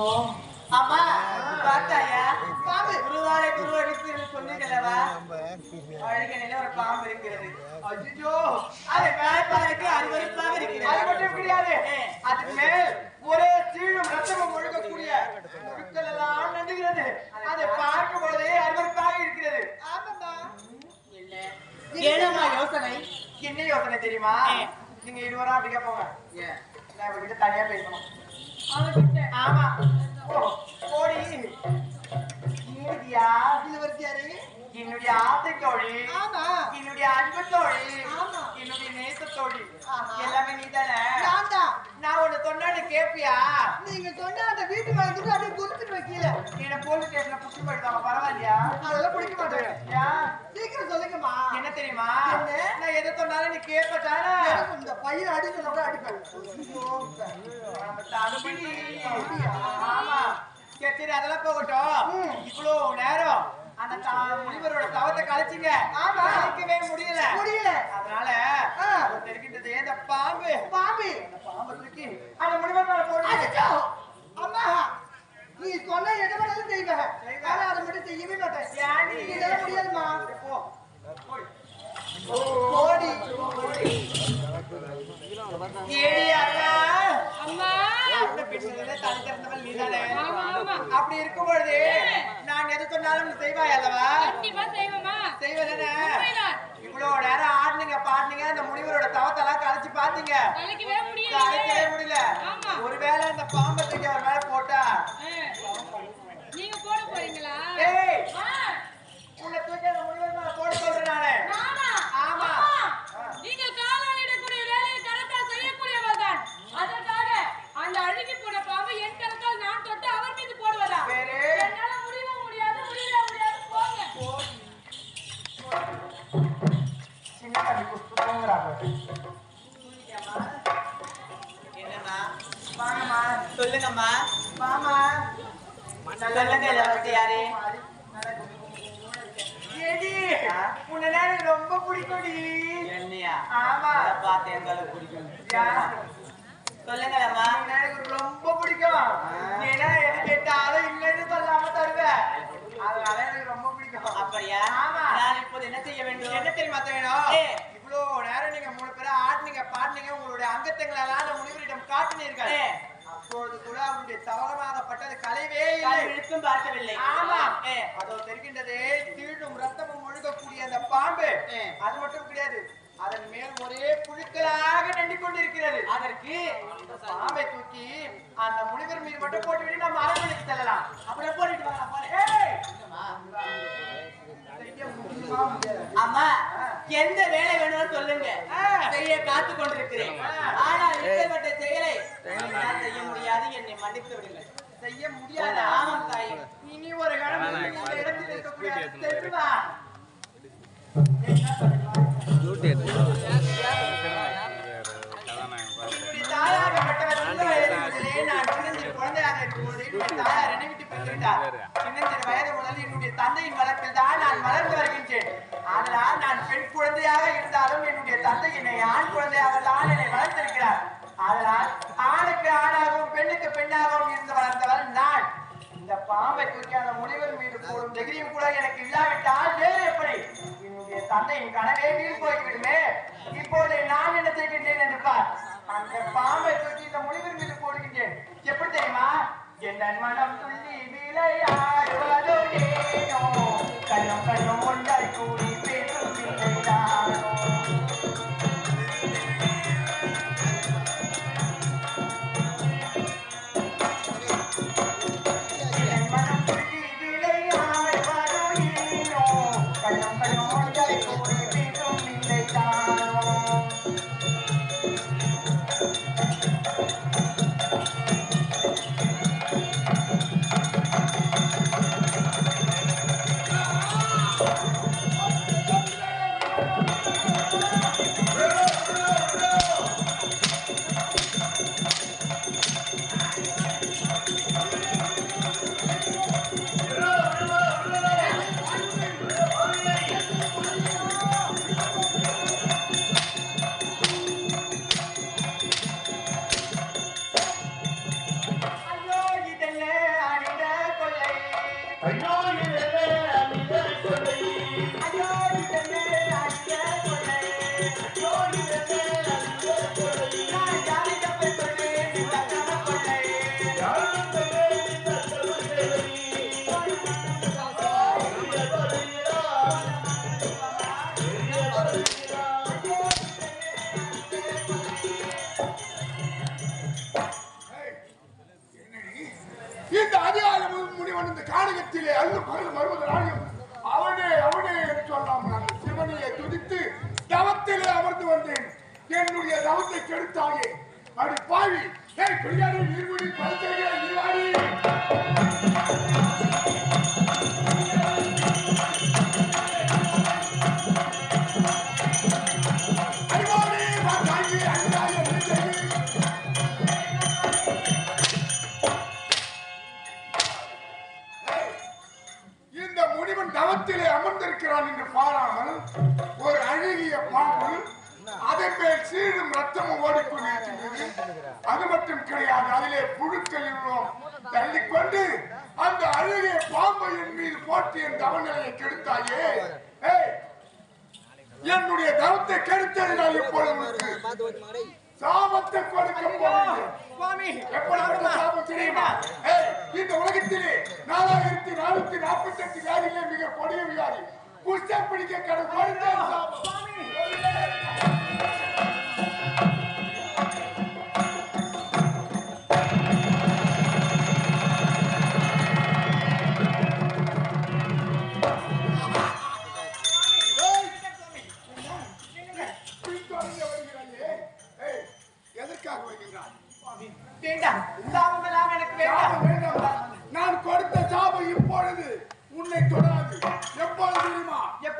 செய்வோம் அம்மா பார்த்தாயா? பாம்பு. குருவாரை குருவடித்து சொன்னீங்களவா அழகினில ஒரு பாம்பு இருக்கிறது. அஜிஜோ அதை பார்ப்பதற்கு அருவருப்பாக இருக்கிறது. அது மட்டும் கிடையாது அதுக்கு மேல் ஒரே சீழும் ரத்தமும் ஒழுகக்கூடிய முட்கள் எல்லாம் நண்டுகிறது அதை பார்க்கும் பொழுதே அருவருப்பாக இருக்கிறது. ஆமாமா இல்ல. ஏனம்மா யோசனை? என்ன யோசனை தெரியுமா? நீங்க இருவரும் அப்படி கேட்போங்க நான் உங்ககிட்ட தனியா பேசணும். ஆமா. இளவரசியாரே என்னுடைய ஆசை தோழி என்னுடைய அன்பு தோழி. என்னுடைய நேச தோழி. எல்லாமே நீதானே நான் தான் நான் ஒண்ணு சொன்னா கேப்பியா? நீங்க சொன்ன அந்த வீட்டு வளர்த்துட்டு அப்படியே குளிச்சுட்டு வைக்கல. என்ன போலீஸ் ஸ்டேஷன்ல புடிச்சு போயிட்டாங்க பரவாயில்லையா? அதெல்லாம் பிடிக்க மாட்டேன்? சீக்கிரம் சொல்லுங்கம்மா. என்ன தெரியுமா? என்ன? நான் எதை சொன்னாலும் நீ எனக்கு இந்த பையன் அடிச்சு கூட சரி அதெல்லாம் போகட்டும் இவ்வளவு நேரம் அந்த முனிவரோட தவத்தை கழிச்சிங்க முடியல முடியல அதனால பாம்பி அந்த பாம்பை தூக்கி அந்த முனிவர் மேல போடுங்க அச்சோ அம்மா நீ சொன்ன எதை வேணாலும் செய்வேன் செய்வேன். ஆனா அதை மட்டும் செய்யவே மாட்டேன் ஏன் நீ? இதெல்லாம் முடியாதுமா போ போய். ஓடி ஏடி அக்கா அம்மா அந்த பிடிச்சதுல தனி திறந்தவள் நீதானே ஆமா, ஆமா. அப்படி இருக்கும் பொழுது நான் எது சொன்னாலும் செய்வாய் அல்லவா? செய்வதானே. இவ்வளவு நேரம் ஆடுனீங்க பாடுனீங்க. அந்த முனிவரோட தவத்தெல்லாம் கலைச்சு பாத்தீங்க. கலைக்கவே முடியல. ஒருவேளை இந்த பாம்பை தூக்கி அவர் மேல போட்டா? நீங்க போட போறீங்களா? ஏய்! ஆ, உன்னை தூக்கி அந்த முனிவர் மேல போட சொல்றேன் நானு நானா? ஆமா. அம்மா, நீங்க காலாளிடக்கூடிய வேலையை கரத்தால் செய்யக்கூடியவர் தான் அதற்காக அந்த அழுகி போன பாம்பை என் கரத்தால் நான் தொட்டு அவர் மீது போடுவதா வேறு? என்னால முடியவே முடியாது முடியவே முடியாது போங்க சின்ன தம்பி புஷ்பங்கிறாங்க என்னம்மா வாங்கம்மா. சொல்லுங்கம்மா. வாமா சொல்லுங்க இளவரசி யாரு? ஏடி உன்னை எனக்கு ரொம்ப பிடிக்கும்டி. என்னையா? ஆமா. அதை பார்த்து எந்த அளவுக்கு பிடிக்கும். சொல்லுங்களம்மா. எனக்கு ரொம்ப பிடிக்கும். நீனா எது கேட்டாலும் இல்லைன்னு சொல்லாம தருவ. அதனால எனக்கு ரொம்ப பிடிக்கும். அப்படியா? ஆமா. நான் இப்போது என்ன செய்ய வேண்டும்? என்ன தெரியுமா வேணும். இவ்வளோ நேரம் நீங்க மூணு பேரும் ஆடுனீங்க பாடுனீங்க. உங்களுடைய அங்கத்தங்களை எல்லாம் அந்த முனிவரிடம் காட்டினீர்கள். ஏ. அப்பொழுது கூட அவருடைய தவறமாகப்பட்டது கலைவே இல்லை பார்க்கவில்லை. ஆமா. அதோ தெரிகின்றது தீழும் ரத்தமும் ஒழுகக்கூடிய அந்த பாம்பு. அது மட்டும் கிடையாது அதன் மேல் ஒரே புழுக்களாக நண்டி கொண்டிருக்கிறது. அதற்கு பாம்பை தூக்கி அந்த முனிவர் மீது மட்டும் போட்டுவிட்டு நம்ம அரண்மனைக்கு செல்லலாம். அப்படியே போட்டுட்டு வாங்க போறேன் எந்த வேலை வேணும்னு சொல்லுங்க. செய்ய காத்து கொண்டிருக்கிறேன். ஆனால் இப்பேற்பட்ட செயலை செய்ய முடியாது என்னை மன்னித்து விடுங்கள் செய்ய முடியாதா? ஆமாம் தாயே. இனி ஒரு இந்த இடத்தில் வயது முதல் என்னுடைய தந்தையின் வளர்ப்பில் தான் நான் வளர்ந்து வருகின்றேன். ஆனால் நான் பெண் குழந்தையாக இருந்தாலும் என்னுடைய தந்தை என்னை ஆண் குழந்தையாக தான் என்னை வளர்த்திருக்கிறார். அதனால் ஆணுக்கு ஆணாகவும் பெண்ணுக்கு பெண்ணாகவும் இருந்து வளர்ந்தவன் நான் இந்த பாம்பை தூக்கி அந்த முனிவர் மீது போடும் தைரியம் கூட எனக்கு இல்லாவிட்டால் வேறு எப்படி? என்னுடைய தந்தையின் கனவே வீண் போய்விடுமே. இப்போது நான் என்ன செய்கின்றேன் என்றுப்பார் அந்த பாம்பை தூக்கி இந்த முனிவர் மீது போடுகின்றேன். எப்படி தெரியுமா? என் மனம் துள்ளி விளையாடுவதோ ஏனோ? கண்ணும் கண்ணும் ஒன்று I know you. காடகத்திலே அள்ளு பகல் வருவதனாலும் அவனே அவனே என்று சொல்லாமல் நான் சிவனையை துதித்து தவத்திலே அமர்ந்து வந்தேன். என்னுடைய தவத்தை கெடுத்தாயே. அப்படி பாவி ஏய் பிள்ளையாரி நீர்மொழி பரிசைகளை நீவாடி இந்த தவத்திலே அமர்ந்திருக்கிறான் என்று பாராமல் ஒரு அழகிய பாம்பு அதன் மேல் சீடும் ரத்தமும் ஓடிக்கொண்டிருக்கின்றது அது மட்டும் கிடையாது அதிலே புழுக்கள் தள்ளிக்கொண்டு அந்த அழகிய பாம்பை என் மீது போட்டு என் தவநிலையை கெடுத்தாயே. என்னுடைய தவத்தை கெடுத்ததினால் இப்பொழுது சாபத்தை கொடுக்க போகிறேன் சுவாமி எப்படிப்பட்ட சாபம் தெரியுமா? இந்த உலகத்திலே நாலாயிரத்தி நானூத்தி நாற்பத்தி எட்டு வியாதிகளே மிக கொடிய வியாதி. குஷ்டம் பிடிக்க சாபம்.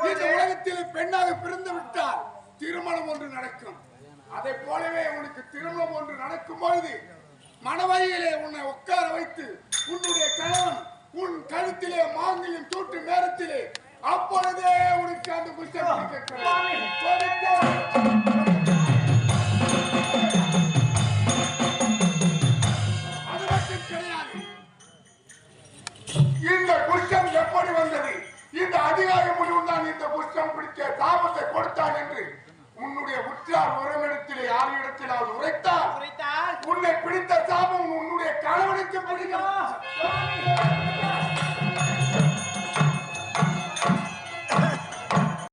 இந்த உலகத்தில் பெண்ணாக பிறந்து விட்டால் திருமணம் ஒன்று நடக்கும். அதை போலவே உனக்கு திருமணம் ஒன்று நடக்கும் பொழுது மணவரையிலே உன்னை உட்கார வைத்து உன்னுடைய கணவன் உன் கழுத்திலே மாங்கிலும் தூட்டு நேரத்திலே அப்பொழுதே உனக்கு அந்த தாபத்தை கொடுத்தான் என்று உன்னுடைய உற்றார் உறவிடத்திலே யார் இடத்திலாவது உரைத்தால் குறித்தால் உன்னை பிடித்த சாபம் உன்னுடைய கணவனுக்கு பிடிக்கும்.